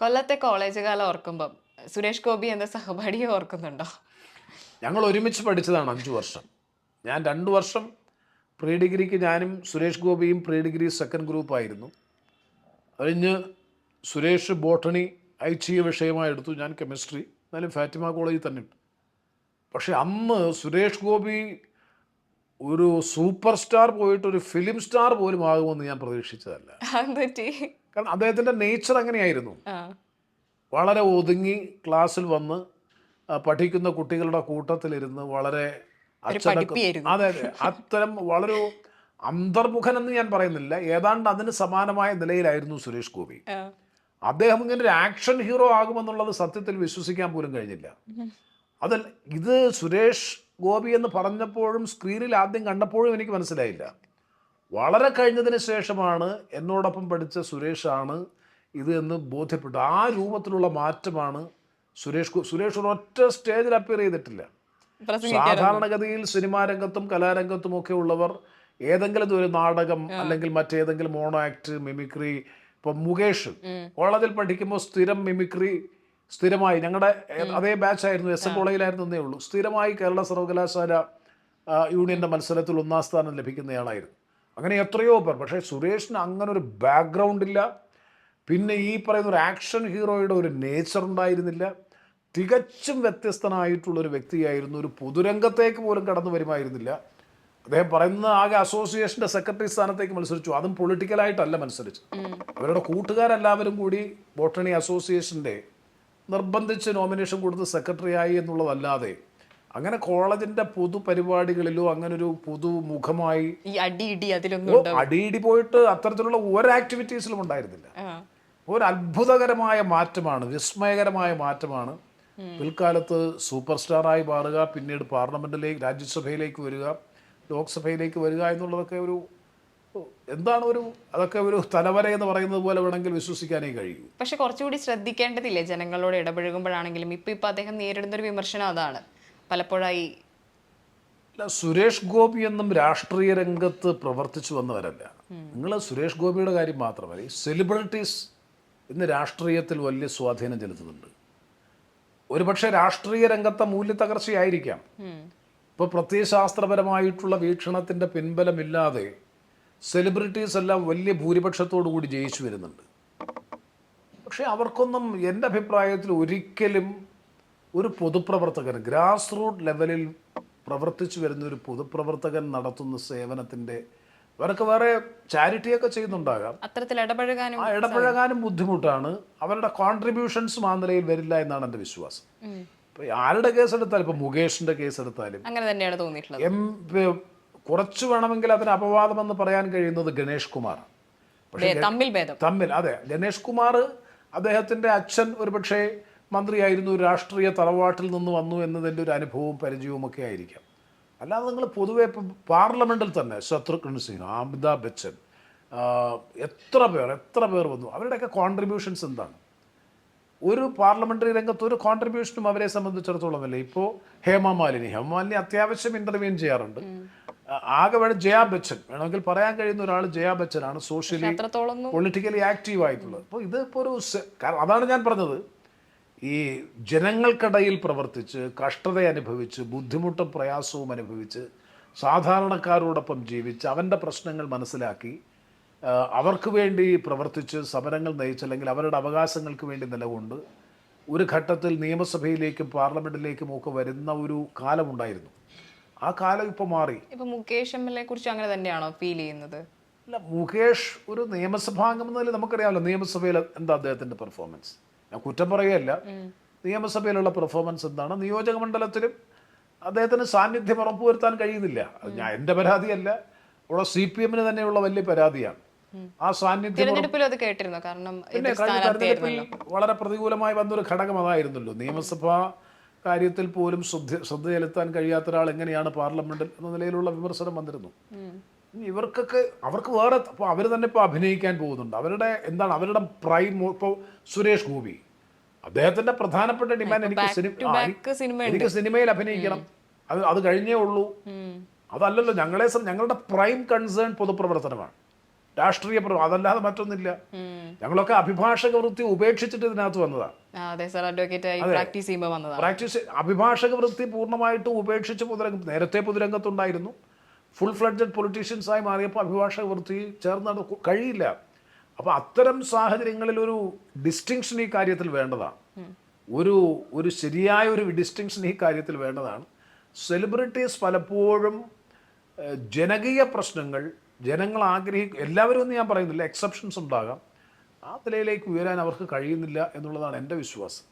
കൊല്ലത്തെ കോളേജ് കാലം ഓർക്കുമ്പം സുരേഷ് ഗോപി എന്ന സഹപാഠിയെ ഓർക്കുന്നുണ്ടോ? ഞങ്ങൾ ഒരുമിച്ച് പഠിച്ചതാണ് അഞ്ച് വർഷം. ഞാൻ രണ്ട് വർഷം പ്രീ ഡിഗ്രിക്ക് ഞാനും സുരേഷ് ഗോപിയും പ്രീ ഡിഗ്രി സെക്കൻഡ് ഗ്രൂപ്പായിരുന്നു കഴിഞ്ഞ് സുരേഷ് ബോട്ടണി ഐച്ഛിക വിഷയമായി എടുത്തു. ഞാൻ കെമിസ്ട്രി. എന്നാലും ഫാറ്റിമ കോളേജിൽ തന്നെ ഉണ്ട്. പക്ഷെ അന്ന് സുരേഷ് ഗോപി ഒരു സൂപ്പർ സ്റ്റാർ പോയിട്ട് ഒരു ഫിലിം സ്റ്റാർ പോലും ആകുമെന്ന് ഞാൻ പ്രതീക്ഷിച്ചതല്ല. കാരണം അദ്ദേഹത്തിന്റെ നേച്ചർ അങ്ങനെയായിരുന്നു. വളരെ ഒതുങ്ങി ക്ലാസ്സിൽ വന്ന് പഠിക്കുന്ന കുട്ടികളുടെ കൂട്ടത്തിലിരുന്ന് വളരെ അച്ചടക്കം. അതെ അതെ. അത്തരം വളരെ അന്തർമുഖൻ എന്ന് ഞാൻ പറയുന്നില്ല. ഏതാണ്ട് അതിന് സമാനമായ നിലയിലായിരുന്നു സുരേഷ് ഗോപി. അദ്ദേഹം ഇങ്ങനെ ഒരു ആക്ഷൻ ഹീറോ ആകുമെന്നുള്ളത് സത്യത്തിൽ വിശ്വസിക്കാൻ പോലും കഴിഞ്ഞില്ല. അതല്ല ഇത് സുരേഷ് ഗോപി എന്ന് പറഞ്ഞപ്പോഴും സ്ക്രീനിൽ ആദ്യം കണ്ടപ്പോഴും എനിക്ക് മനസ്സിലായില്ല. വളരെ കഴിഞ്ഞതിന് ശേഷമാണ് എന്നോടൊപ്പം പഠിച്ച സുരേഷാണ് ഇത് എന്ന് ബോധ്യപ്പെട്ടു. ആ രൂപത്തിലുള്ള മാറ്റമാണ് സുരേഷ് സുരേഷ് ഒരൊറ്റ സ്റ്റേജിൽ അപ്പിയർ ചെയ്തിട്ടില്ല. സാധാരണഗതിയിൽ സിനിമാ രംഗത്തും കലാരംഗത്തും ഒക്കെ ഉള്ളവർ ഏതെങ്കിലും ഒരു നാടകം അല്ലെങ്കിൽ മറ്റേതെങ്കിലും മോണോ ആക്ട് മിമിക്രി ഇപ്പം മുകേഷ് കോളേജിൽ പഠിക്കുമ്പോൾ സ്ഥിരം മിമിക്രി സ്ഥിരമായി. ഞങ്ങളുടെ അതേ ബാച്ച് ആയിരുന്നു. എസ് എൻ കോളേജിലായിരുന്നു എന്നേ ഉള്ളൂ. സ്ഥിരമായി കേരള സർവകലാശാല യൂണിയന്റെ മത്സരത്തിൽ ഒന്നാം സ്ഥാനം ലഭിക്കുന്നയാളായിരുന്നു. അങ്ങനെ എത്രയോ പേർ. പക്ഷേ സുരേഷിന് അങ്ങനെ ഒരു ബാക്ക്ഗ്രൗണ്ട് ഇല്ല. പിന്നെ ഈ പറയുന്ന ഒരു ആക്ഷൻ ഹീറോയുടെ ഒരു നേച്ചർ ഉണ്ടായിരുന്നില്ല. തികച്ചും വ്യത്യസ്തനായിട്ടുള്ള ഒരു വ്യക്തിയായിരുന്നു. ഒരു പൊതുരംഗത്തേക്ക് പോലും കടന്നു വരുമായിരുന്നില്ല. അദ്ദേഹം പറയുന്ന ആകെ അസോസിയേഷന്റെ സെക്രട്ടറി സ്ഥാനത്തേക്ക് മത്സരിച്ചു. അതും പൊളിറ്റിക്കലായിട്ടല്ല മത്സരിച്ചു അവരുടെ കൂട്ടുകാരെല്ലാവരും കൂടി ബോട്ടണി അസോസിയേഷന്റെ നിർബന്ധിച്ച് നോമിനേഷൻ കൊടുത്ത് സെക്രട്ടറി ആയി എന്നുള്ളതല്ലാതെ അങ്ങനെ കോളേജിന്റെ പൊതു പരിപാടികളിലോ അങ്ങനെ ഒരു പൊതുമുഖമായി ഈ അടി അതിലൊന്നും അടിയിടി പോയിട്ട് അത്തരത്തിലുള്ള ഒരു ആക്ടിവിറ്റീസിലും ഉണ്ടായിരുന്നില്ല. ഒരു അത്ഭുതകരമായ മാറ്റമാണ് വിസ്മയകരമായ മാറ്റമാണ്. പിൽക്കാലത്ത് സൂപ്പർ സ്റ്റാറായി മാറുക പിന്നീട് പാർലമെന്റിലേക്ക് രാജ്യസഭയിലേക്ക് വരിക ലോക്സഭയിലേക്ക് വരിക എന്നുള്ളതൊക്കെ ഒരു എന്താണ് ഒരു അതൊക്കെ ഒരു തലവര എന്ന് പറയുന്നത് പോലെ വേണമെങ്കിൽ വിശ്വസിക്കാനേ കഴിയൂ. പക്ഷെ കുറച്ചുകൂടി ശ്രദ്ധിക്കേണ്ടതില്ലേ ജനങ്ങളോട് ഇടപഴകുമ്പോഴാണെങ്കിലും ഇപ്പൊ ഇപ്പൊ അദ്ദേഹം നേരിടുന്ന ഒരു വിമർശനം അതാണ്. പലപ്പോഴായി സുരേഷ് ഗോപി എന്നും രാഷ്ട്രീയ രംഗത്ത് പ്രവർത്തിച്ചു വന്നവരല്ല. നിങ്ങൾ സുരേഷ് ഗോപിയുടെ കാര്യം മാത്രമല്ല സെലിബ്രിറ്റീസ് ഇന്ന് രാഷ്ട്രീയത്തിൽ വലിയ സ്വാധീനം ചെലുത്തുന്നുണ്ട്. ഒരുപക്ഷെ രാഷ്ട്രീയ രംഗത്തെ മൂല്യത്തകർച്ചയായിരിക്കാം. ഉം. ഇപ്പോൾ പ്രത്യയശാസ്ത്രപരമായിട്ടുള്ള വീക്ഷണത്തിന്റെ പിൻബലമില്ലാതെ സെലിബ്രിറ്റീസ് എല്ലാം വലിയ ഭൂരിപക്ഷത്തോടു കൂടി ജയിച്ചു വരുന്നുണ്ട്. പക്ഷേ അവർക്കൊന്നും എന്റെ അഭിപ്രായത്തിൽ ഒരിക്കലും ഒരു പൊതുപ്രവർത്തകൻ ഗ്രാസ് റൂട്ട് ലെവലിൽ പ്രവർത്തിച്ചു വരുന്ന ഒരു പൊതുപ്രവർത്തകൻ നടത്തുന്ന സേവനത്തിന്റെ അവരൊക്കെ വേറെ ചാരിറ്റിയൊക്കെ ചെയ്യുന്നുണ്ടാകാം. അത്തരത്തിൽ ഇടപഴകാനും ഇടപഴകാനും ബുദ്ധിമുട്ടാണ്. അവരുടെ കോൺട്രിബ്യൂഷൻസ് ആ നിലയിൽ വരില്ല എന്നാണ് എന്റെ വിശ്വാസം. ഇപ്പൊ ആരുടെ കേസെടുത്താലും ഇപ്പൊ മുകേഷിന്റെ കേസെടുത്താലും അങ്ങനെ തന്നെയാണ് തോന്നിയിട്ടുള്ളത്. എം കുറച്ചു വേണമെങ്കിൽ അതിന് അപവാദമെന്ന് പറയാൻ കഴിയുന്നത് ഗണേഷ് കുമാർ തമ്മിൽ തമ്മിൽ അതെ. ഗണേഷ് കുമാർ അദ്ദേഹത്തിന്റെ അച്ഛൻ ഒരുപക്ഷെ മന്ത്രിയായിരുന്നു രാഷ്ട്രീയ തറവാട്ടിൽ നിന്ന് വന്നു എന്നതിന്റെ ഒരു അനുഭവവും പരിചയവും ഒക്കെ ആയിരിക്കാം. അല്ലാതെ നിങ്ങൾ പൊതുവെ ഇപ്പം പാർലമെന്റിൽ തന്നെ ശത്രുഘ്ന സിംഗ് അമിതാഭ് ബച്ചൻ എത്ര പേർ എത്ര പേർ വന്നു? അവരുടെയൊക്കെ കോൺട്രിബ്യൂഷൻസ് എന്താണ്? ഒരു പാർലമെന്ററി രംഗത്ത് ഒരു കോൺട്രിബ്യൂഷനും അവരെ സംബന്ധിച്ചിടത്തോളം അല്ലേ. ഇപ്പോൾ ഹേമ മാലിനി ഹേമ മാലിനി അത്യാവശ്യം ഇന്റർവ്യൂൻ ചെയ്യാറുണ്ട്. ആകെ വേണം ജയാ ബച്ചൻ. വേണമെങ്കിൽ പറയാൻ കഴിയുന്ന ഒരാൾ ജയാ ബച്ചനാണ് സോഷ്യലി പൊളിറ്റിക്കലി ആക്റ്റീവ് ആയിട്ടുള്ളത്. അപ്പോൾ ഇതിപ്പോൾ ഒരു അതാണ് ഞാൻ പറഞ്ഞത്. ഈ ജനങ്ങൾക്കിടയിൽ പ്രവർത്തിച്ച് കഷ്ടത അനുഭവിച്ച് ബുദ്ധിമുട്ടും പ്രയാസവും അനുഭവിച്ച് സാധാരണക്കാരോടൊപ്പം ജീവിച്ച് അവന്റെ പ്രശ്നങ്ങൾ മനസ്സിലാക്കി അവർക്ക് വേണ്ടി പ്രവർത്തിച്ച് സമരങ്ങൾ നയിച്ച് അല്ലെങ്കിൽ അവരുടെ അവകാശങ്ങൾക്ക് വേണ്ടി നിലകൊണ്ട് ഒരു ഘട്ടത്തിൽ നിയമസഭയിലേക്കും പാർലമെന്റിലേക്കും ഒക്കെ വരുന്ന ഒരു കാലമുണ്ടായിരുന്നു ആ കാലം ഇപ്പൊ മാറി. ഇപ്പൊ മുകേഷ് എം എൽ എ കുറിച്ച് അങ്ങനെ തന്നെയാണോ ഫീൽ ചെയ്യുന്നത്? അല്ല മുകേഷ് ഒരു നിയമസഭാംഗം എന്നതിൽ നമുക്കറിയാമല്ലോ നിയമസഭയിൽ എന്താ അദ്ദേഹത്തിന്റെ പെർഫോമൻസ് കുറ്റം പറയുകയല്ല. നിയമസഭയിലുള്ള പെർഫോമൻസ് എന്താണ്? നിയോജക മണ്ഡലത്തിലും അദ്ദേഹത്തിന് സാന്നിധ്യം ഉറപ്പുവരുത്താൻ കഴിയുന്നില്ല. അത് ഞാൻ എന്റെ പരാതിയല്ല. ഉള്ള സി പി എമ്മിന് തന്നെയുള്ള വലിയ പരാതിയാണ്. ആ സാന്നിധ്യം പിന്നെ കഴിഞ്ഞ തെരഞ്ഞെടുപ്പിൽ വളരെ പ്രതികൂലമായി വന്നൊരു ഘടകം അതായിരുന്നല്ലോ. നിയമസഭാ കാര്യത്തിൽ പോലും ശ്രദ്ധ ശ്രദ്ധ ചെലുത്താൻ കഴിയാത്ത ഒരാൾ എങ്ങനെയാണ് പാർലമെന്റിൽ എന്ന നിലയിലുള്ള വിമർശനം വന്നിരുന്നു. ഇവർക്കൊക്കെ അവർക്ക് വേറെ അപ്പോൾ അവർ തന്നെ ഇപ്പോൾ അഭിനയിക്കാൻ പോകുന്നുണ്ട്. അവരുടെ എന്താണ് അവരുടെ പ്രൈം ഇപ്പോൾ സുരേഷ് ഗോപി. അദ്ദേഹത്തിന്റെ പ്രധാനപ്പെട്ട ഡിമാൻഡ് എനിക്ക് സിനിമ എനിക്ക് സിനിമയിൽ അഭിനയിക്കണം. അത് അത് കഴിഞ്ഞേ ഉള്ളൂ. അതല്ലല്ലോ ഞങ്ങളെ ഞങ്ങളുടെ പ്രൈം കൺസേൺ പൊതുപ്രവർത്തനമാണ്. രാഷ്ട്രീയ പ്രവർത്തനം അതല്ലാതെ മറ്റൊന്നില്ല. ഞങ്ങളൊക്കെ അഭിഭാഷക വൃത്തി ഉപേക്ഷിച്ചിട്ട് ഇതിനകത്ത് വന്നതാണ്. പ്രാക്ടീസ് അഭിഭാഷക വൃത്തി പൂർണമായിട്ടും ഉപേക്ഷിച്ച് പൊതുരംഗം നേരത്തെ പൊതുരംഗത്തുണ്ടായിരുന്നു. ഫുൾ ഫ്ലഡ്ജഡ് പൊളിറ്റീഷ്യൻസായി മാറിയപ്പോൾ അഭിഭാഷക വൃത്തി ചേർന്ന് കഴിയില്ല. അപ്പോൾ അത്തരം സാഹചര്യങ്ങളിൽ ഒരു ഡിസ്റ്റിങ്ഷൻ ഈ കാര്യത്തിൽ വേണ്ടതാണ്. ഒരു ഒരു ശരിയായ ഒരു ഡിസ്റ്റിങ്ഷൻ ഈ കാര്യത്തിൽ വേണ്ടതാണ്. സെലിബ്രിറ്റീസ് പലപ്പോഴും ജനകീയ പ്രശ്നങ്ങൾ ജനങ്ങൾ ആഗ്രഹിക്കും എല്ലാവരും എന്ന് ഞാൻ പറയുന്നില്ല എക്സെപ്ഷൻസ് ഉണ്ടാകാം. ആ നിലയിലേക്ക് ഉയരാൻ അവർക്ക് കഴിയുന്നില്ല എന്നുള്ളതാണ് എന്റെ വിശ്വാസം.